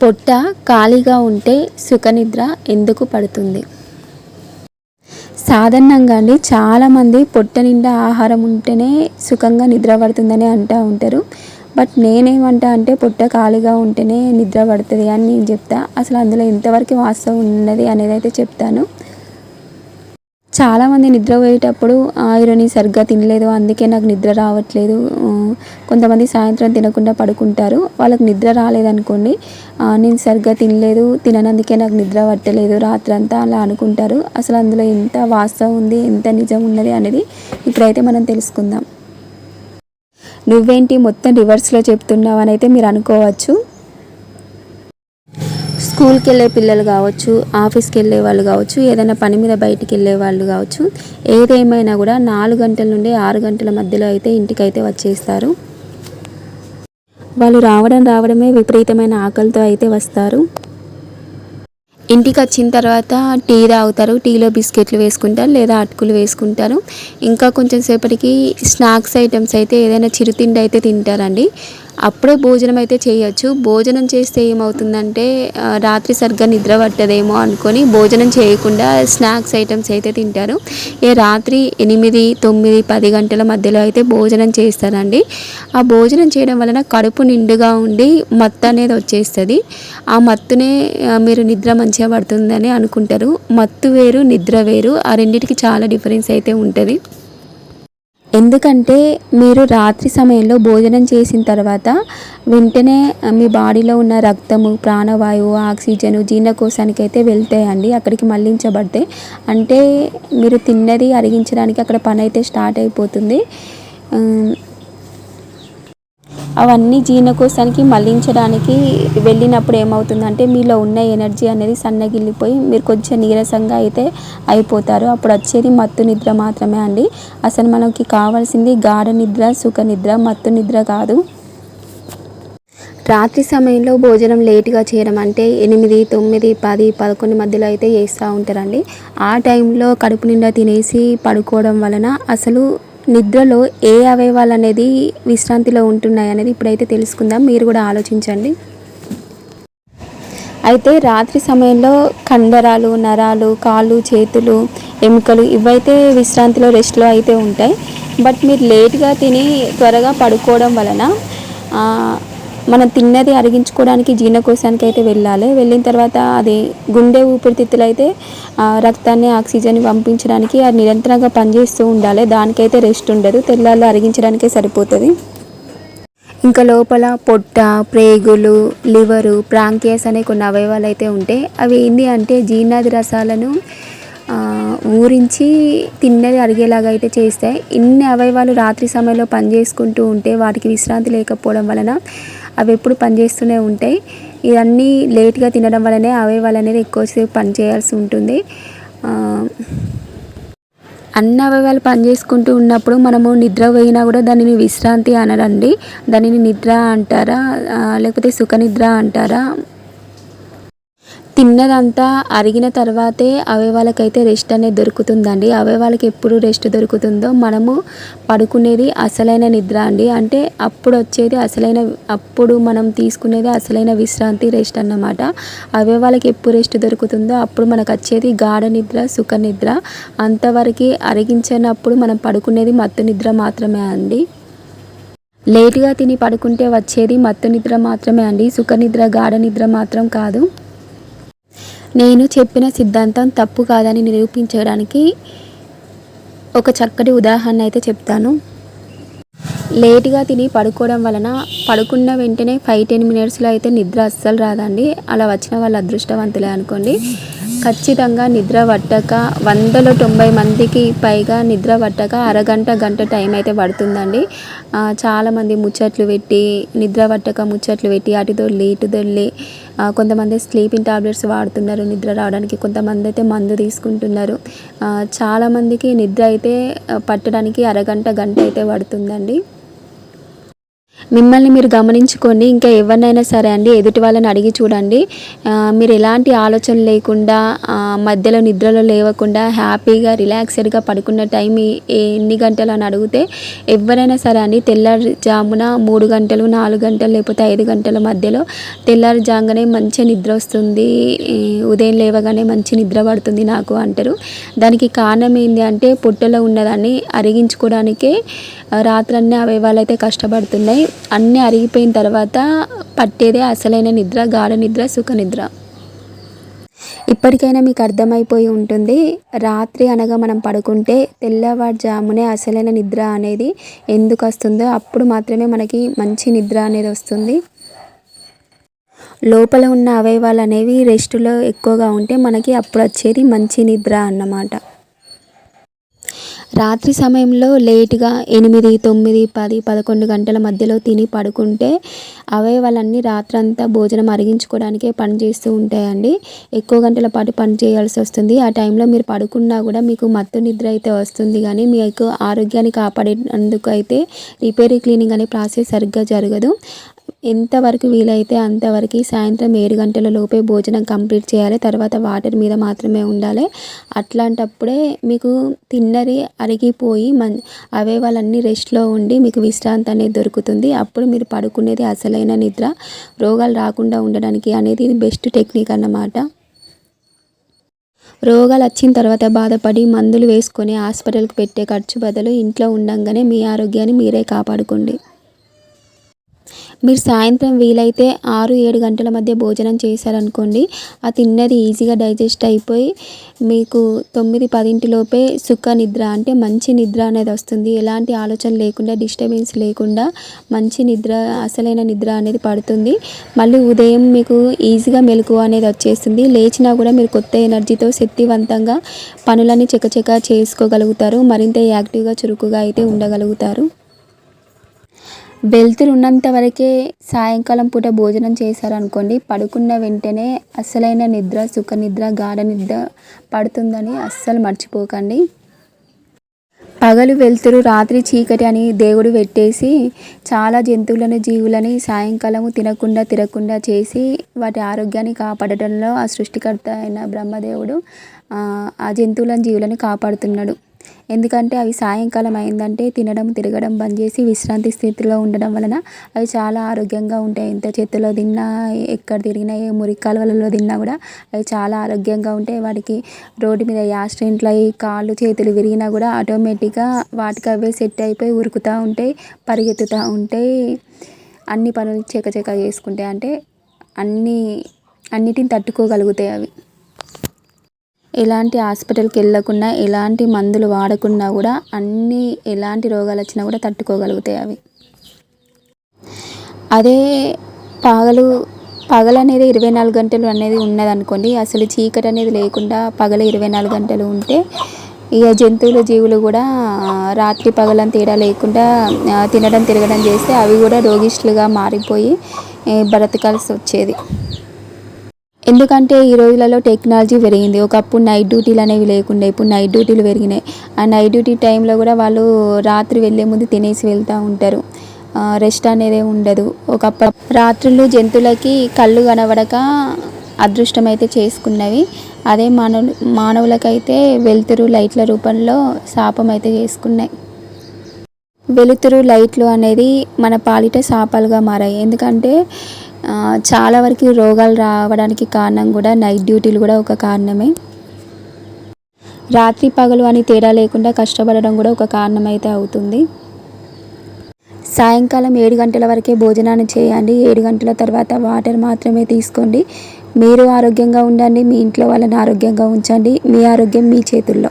పొట్ట ఖాళీగా ఉంటే సుఖనిద్ర ఎందుకు పడుతుంది? సాధారణంగా అండి చాలామంది పొట్ట నిండా ఆహారం ఉంటేనే సుఖంగా నిద్ర పడుతుందని అంటూ ఉంటారు. బట్ నేనేమంటా అంటే పొట్ట ఖాళీగా ఉంటేనే నిద్ర పడుతుంది అని నేను చెప్తా. అసలు అందులో ఎంతవరకు వాస్తవం ఉన్నది అనేది అయితే చెప్తాను. చాలామంది నిద్రపోయేటప్పుడు ఈరోజు సరిగ్గా తినలేదు అందుకే నాకు నిద్ర రావట్లేదు. కొంతమంది సాయంత్రం తినకుండా పడుకుంటారు. వాళ్ళకి నిద్ర రాలేదనుకోండి నేను సరిగ్గా తినలేదు తిననందుకే నాకు నిద్ర పట్టలేదు రాత్రంతా అలా అనుకుంటారు. అసలు అందులో ఎంత వాస్తవం ఉంది ఎంత నిజం ఉన్నది అనేది ఇప్పుడైతే మనం తెలుసుకుందాం. నువ్వేంటి మొత్తం రివర్స్లో చెప్తున్నావు అని అయితే మీరు అనుకోవచ్చు. స్కూల్కి వెళ్ళే పిల్లలు కావచ్చు ఆఫీస్కి వెళ్ళే వాళ్ళు కావచ్చు ఏదైనా పని మీద బయటికి వెళ్ళే వాళ్ళు కావచ్చు ఏదేమైనా కూడా నాలుగు గంటల నుండి ఆరు గంటల మధ్యలో అయితే ఇంటికి అయితే వచ్చేస్తారు. వాళ్ళు రావడం రావడమే విపరీతమైన ఆకలితో అయితే వస్తారు. ఇంటికి వచ్చిన తర్వాత టీ తాగుతారు టీలో బిస్కెట్లు వేసుకుంటారు లేదా అటుకులు వేసుకుంటారు. ఇంకా కొంచెం సేపటికి స్నాక్స్ ఐటమ్స్ అయితే ఏదైనా చిరుతిండి అయితే తింటారండి. అప్పుడే భోజనం అయితే చేయొచ్చు. భోజనం చేస్తే ఏమవుతుందంటే రాత్రి సరిగ్గా నిద్ర పట్టదేమో అనుకొని భోజనం చేయకుండా స్నాక్స్ ఐటమ్స్ అయితే తింటారు. ఏ రాత్రి ఎనిమిది తొమ్మిది పది గంటల మధ్యలో అయితే భోజనం చేస్తారండి. ఆ భోజనం చేయడం వలన కడుపు నిండుగా ఉండి మత్తు అనేది వచ్చేస్తుంది. ఆ మత్తునే మీరు నిద్ర మంచిగా పడుతుందని అనుకుంటారు. మత్తు వేరు నిద్ర వేరు ఆ రెండింటికి చాలా డిఫరెన్స్ అయితే ఉంటుంది. ఎందుకంటే మీరు రాత్రి సమయంలో భోజనం చేసిన తర్వాత వెంటనే మీ బాడీలో ఉన్న రక్తము ప్రాణవాయువు ఆక్సిజన్ జీర్ణకోశానికి అయితే వెళ్తాయండి అక్కడికి మళ్ళించబడితే అంటే మీరు తిన్నది అరిగించడానికి అక్కడ పని అయితే స్టార్ట్ అయిపోతుంది. అవన్నీ జీర్ణకోశానికి మళ్ళించడానికి వెళ్ళినప్పుడు ఏమవుతుందంటే మీలో ఉన్న ఎనర్జీ అనేది సన్నగిల్లిపోయి మీరు కొంచెం నీరసంగా అయితే అయిపోతారు. అప్పుడు వచ్చేది మత్తు నిద్ర మాత్రమే అండి. అసలు మనకి కావాల్సింది గాఢ నిద్ర సుఖ నిద్ర. మత్తు నిద్ర కాదు. రాత్రి సమయంలో భోజనం లేట్గా చేయడం అంటే ఎనిమిది తొమ్మిది పది పదకొండు మధ్యలో అయితే చేస్తూ ఉంటారండి. ఆ టైంలో కడుపు నిండా తినేసి పడుకోవడం వలన అసలు నిద్రలో ఏ అవయవాలు అనేది విశ్రాంతిలో ఉంటున్నాయి అనేది ఇప్పుడైతే తెలుసుకుందాం. మీరు కూడా ఆలోచించండి. అయితే రాత్రి సమయంలో కండరాలు నరాలు కాళ్ళు చేతులు ఎముకలు ఇవైతే విశ్రాంతిలో రెస్ట్లో అయితే ఉంటాయి. బట్ మీరు లేట్గా తిని త్వరగా పడుకోవడం వలన మనం తిన్నది అరిగించుకోవడానికి జీర్ణకోశానికి అయితే వెళ్ళాలి. వెళ్ళిన తర్వాత అది గుండె ఊపిరితిత్తులు అయితే రక్తాన్ని ఆక్సిజన్ పంపించడానికి అది నిరంతరంగా పనిచేస్తూ ఉండాలి. దానికైతే రెస్ట్ ఉండదు. తెల్లాళ్ళు అరిగించడానికే సరిపోతుంది. ఇంకా లోపల పొట్ట ప్రేగులు లివరు ప్రాంకియస్ అనే కొన్ని అవయవాలు అయితే ఉంటాయి అవి ఏంటి అంటే జీర్ణాది రసాలను ఊరించి తిన్నది అరిగేలాగా అయితే చేస్తాయి. ఇన్ని అవయవాలు రాత్రి సమయంలో పనిచేసుకుంటూ ఉంటే వాటికి విశ్రాంతి లేకపోవడం వలన అవి ఎప్పుడు పనిచేస్తూనే ఉంటాయి. ఇవన్నీ లేట్గా తినడం వలనే అవయవాలు అనేది ఎక్కువసేపు పనిచేయాల్సి ఉంటుంది. అన్ని అవయవాలు పనిచేసుకుంటూ ఉన్నప్పుడు మనము నిద్ర పోయినా కూడా దానిని విశ్రాంతి అనరండి. దానిని నిద్ర అంటారా? లేకపోతే సుఖ నిద్ర అంటారా? తిన్నదంతా అరిగిన తర్వాతే అవయవాలకైతే రెస్ట్ అనేది దొరుకుతుందండి. అవయవాలకి ఎప్పుడు రెస్ట్ దొరుకుతుందో మనము పడుకునేది అసలైన నిద్ర అండి. అంటే అప్పుడు వచ్చేది అసలైన అప్పుడు మనం తీసుకునేది అసలైన విశ్రాంతి రెస్ట్ అన్నమాట. అవయవాలకి ఎప్పుడు రెస్ట్ దొరుకుతుందో అప్పుడు మనకు వచ్చేది గాఢ నిద్ర సుఖ నిద్ర. అంతవరకు అరిగించినప్పుడు మనం పడుకునేది మత్తు నిద్ర మాత్రమే అండి. లేటుగా తిని పడుకుంటే వచ్చేది మత్తు నిద్ర మాత్రమే అండి. సుఖ నిద్ర గాఢ నిద్ర మాత్రం కాదు. నేను చెప్పిన సిద్ధాంతం తప్పు కాదని నిరూపించడానికి ఒక చక్కటి ఉదాహరణ అయితే చెప్తాను. లేట్గా తిని పడుకోవడం వలన పడుకున్న వెంటనే ఫైవ్ టెన్ మినిట్స్లో అయితే నిద్ర అస్సలు రాదండి. అలా వచ్చిన వాళ్ళు అదృష్టవంతులే అనుకోండి. ఖచ్చితంగా నిద్ర పట్టక వందలో తొంభై మందికి పైగా నిద్ర పట్టక అరగంట గంట టైం అయితే పడుతుందండి. చాలామంది ముచ్చట్లు పెట్టి నిద్ర పట్టక ముచ్చట్లు పెట్టి అటు దొల్లి ఇటు దొల్లి కొంతమంది స్లీపింగ్ టాబ్లెట్స్ వాడుతున్నారు నిద్ర రావడానికి కొంతమంది అయితే మందు తీసుకుంటున్నారు. చాలామందికి నిద్ర అయితే పట్టడానికి అరగంట గంట అయితే పడుతుందండి. మిమ్మల్ని మీరు గమనించుకోండి ఇంకా ఎవరినైనా సరే అండి ఎదుటి వాళ్ళని అడిగి చూడండి. మీరు ఎలాంటి ఆలోచన లేకుండా మధ్యలో నిద్రలో లేవకుండా హ్యాపీగా రిలాక్స్డ్గా పడుకున్న టైం ఎన్ని గంటలు అని అడిగితే ఎవరైనా సరే అండి తెల్లారుజామున మూడు గంటలు నాలుగు గంటలు లేకపోతే ఐదు గంటల మధ్యలో తెల్లారుజామునే మంచి నిద్ర వస్తుంది. ఉదయం లేవగానే మంచి నిద్ర పడుతుంది నాకు అంటారు. దానికి కారణం ఏంటి అంటే పొట్టలో ఉన్నదాన్ని అరిగించుకోవడానికే రాత్రన్నీ అవయవాలు అయితే కష్టపడుతున్నాయి. అన్నీ అరిగిపోయిన తర్వాత పట్టేదే అసలైన నిద్ర గాఢ నిద్ర సుఖ నిద్ర. ఇప్పటికైనా మీకు అర్థమైపోయి ఉంటుంది. రాత్రి అనగా మనం పడుకుంటే తెల్లవారుజామునే అసలైన నిద్ర అనేది ఎందుకు వస్తుందో అప్పుడు మాత్రమే మనకి మంచి నిద్ర అనేది వస్తుంది. లోపల ఉన్న అవయవాలు అనేవి రెస్ట్లో ఎక్కువగా ఉంటే మనకి అప్పుడు వచ్చేది మంచి నిద్ర అన్నమాట. రాత్రి సమయంలో లేట్గా ఎనిమిది తొమ్మిది పది పదకొండు గంటల మధ్యలో తిని పడుకుంటే అవయవాలన్నీ రాత్రంతా భోజనం అరిగించుకోవడానికే పనిచేస్తూ ఉంటాయండి. ఎక్కువ గంటల పాటు పని చేయాల్సి వస్తుంది. ఆ టైంలో మీరు పడుకున్నా కూడా మీకు మత్తు నిద్ర అయితే వస్తుంది. కానీ మీకు ఆరోగ్యాన్ని కాపాడేందుకు అయితే రిపేర్ క్లీనింగ్ అనే ప్రాసెస్ సరిగ్గా జరగదు. ఎంతవరకు వీలైతే అంతవరకు సాయంత్రం ఏడు గంటల లోపే భోజనం కంప్లీట్ చేయాలి. తర్వాత వాటర్ మీద మాత్రమే ఉండాలి. అట్లాంటప్పుడే మీకు తిన్నది అరిగిపోయి మన్ అవయవాలన్నీ రెస్ట్లో ఉండి మీకు విశ్రాంతి అనేది దొరుకుతుంది. అప్పుడు మీరు పడుకునేది అసలైన నిద్ర. రోగాలు రాకుండా ఉండడానికి అనేది ఇది బెస్ట్ టెక్నిక్ అన్నమాట. రోగాలు వచ్చిన తర్వాత బాధపడి మందులు వేసుకొని హాస్పిటల్కి పెట్టే ఖర్చు బదులు ఇంట్లో ఉండంగానే మీ ఆరోగ్యాన్ని మీరే కాపాడుకోండి. మీరు సాయంత్రం వీలైతే ఆరు ఏడు గంటల మధ్య భోజనం చేశారనుకోండి ఆ తిన్నది ఈజీగా డైజెస్ట్ అయిపోయి మీకు తొమ్మిది పదింటిలోపే సుఖ నిద్ర అంటే మంచి నిద్ర అనేది వస్తుంది. ఎలాంటి ఆలోచన లేకుండా డిస్టర్బెన్స్ లేకుండా మంచి నిద్ర అసలైన నిద్ర అనేది పడుతుంది. మళ్ళీ ఉదయం మీకు ఈజీగా మెలకు అనేది వచ్చేస్తుంది. లేచినా కూడా మీరు కొత్త ఎనర్జీతో శక్తివంతంగా పనులన్నీ చకచక చేసుకోగలుగుతారు. మరింత యాక్టివ్గా చురుకుగా అయితే ఉండగలుగుతారు. వెలుతురు ఉన్నంత వరకే సాయంకాలం పూట భోజనం చేశారనుకోండి పడుకున్న వెంటనే అసలైన నిద్ర సుఖ నిద్ర గాఢ నిద్ర పడుతుందని అస్సలు మర్చిపోకండి. పగలు వెలుతురు రాత్రి చీకటి అని దేవుడు పెట్టేసి చాలా జంతువులను జీవులని సాయంకాలము తినకుండా తినకుండా చేసి వాటి ఆరోగ్యాన్ని కాపాడటంలో ఆ సృష్టికర్త అయిన బ్రహ్మదేవుడు ఆ, ఆ జంతువులను జీవులను కాపాడుతున్నాడు. ఎందుకంటే అవి సాయంకాలం అయిందంటే తినడం తిరగడం బంద్ చేసి విశ్రాంతి స్థితిలో ఉండడం వలన అవి చాలా ఆరోగ్యంగా ఉంటాయి. ఎంత చెత్తలో తిన్నా ఎక్కడ తిరిగినా ఏ మురికి కాలువలలో తిన్నా కూడా అవి చాలా ఆరోగ్యంగా ఉంటాయి. వాటికి రోడ్డు మీద యాక్సిడెంట్లు అయ్యి కాళ్ళు చేతులు విరిగినా కూడా ఆటోమేటిక్గా వాటికి అవే సెట్ అయిపోయి ఉరుకుతూ ఉంటాయి పరిగెత్తుతూ ఉంటాయి. అన్ని పనులు చకచక చేసుకుంటాయి అంటే అన్నీ అన్నిటిని తట్టుకోగలుగుతాయి అవి. ఎలాంటి హాస్పిటల్కి వెళ్ళకుండా ఎలాంటి మందులు వాడకుండా కూడా అన్ని ఎలాంటి రోగాలు వచ్చినా కూడా తట్టుకోగలుగుతాయి అవి. అదే పగలు పగలు అనేది ఇరవై నాలుగు గంటలు అనేది ఉన్నదనుకోండి అసలు చీకటి అనేది లేకుండా పగలు ఇరవై నాలుగు గంటలు ఉంటే ఇక జంతువులు జీవులు కూడా రాత్రి పగలని తేడా లేకుండా తినడం తిరగడం చేస్తే అవి కూడా రోగిష్లుగా మారిపోయి బ్రతకాల్సి వచ్చేది. ఎందుకంటే ఈ రోజులలో టెక్నాలజీ పెరిగింది. ఒకప్పుడు నైట్ డ్యూటీలు అనేవి లేకుండా ఇప్పుడు నైట్ డ్యూటీలు పెరిగినాయి. ఆ నైట్ డ్యూటీ టైంలో కూడా వాళ్ళు రాత్రి వెళ్ళే ముందు తినేసి వెళ్తూ ఉంటారు. రెస్ట్ అనేది ఉండదు. ఒకప్పుడు రాత్రులు జంతువులకి కళ్ళు కనబడక అదృష్టం అయితే చేసుకున్నవి. అదే మానవులు మానవులకైతే వెలుతురు లైట్ల రూపంలో శాపం అయితే చేసుకున్నాయి. వెలుతురు లైట్లు అనేది మన పాలిట శాపాలుగా మారాయి. ఎందుకంటే చాలా వరకు రోగాలు రావడానికి కారణం కూడా నైట్ డ్యూటీలు కూడా ఒక కారణమే. రాత్రి పగలు అని తేడా లేకుండా కష్టపడడం కూడా ఒక కారణం అయితే అవుతుంది. సాయంకాలం ఏడు గంటల వరకే భోజనాన్ని చేయండి. ఏడు గంటల తర్వాత వాటర్ మాత్రమే తీసుకోండి. మీరు ఆరోగ్యంగా ఉండండి. మీ ఇంట్లో వాళ్ళని ఆరోగ్యంగా ఉంచండి. మీ ఆరోగ్యం మీ చేతుల్లో.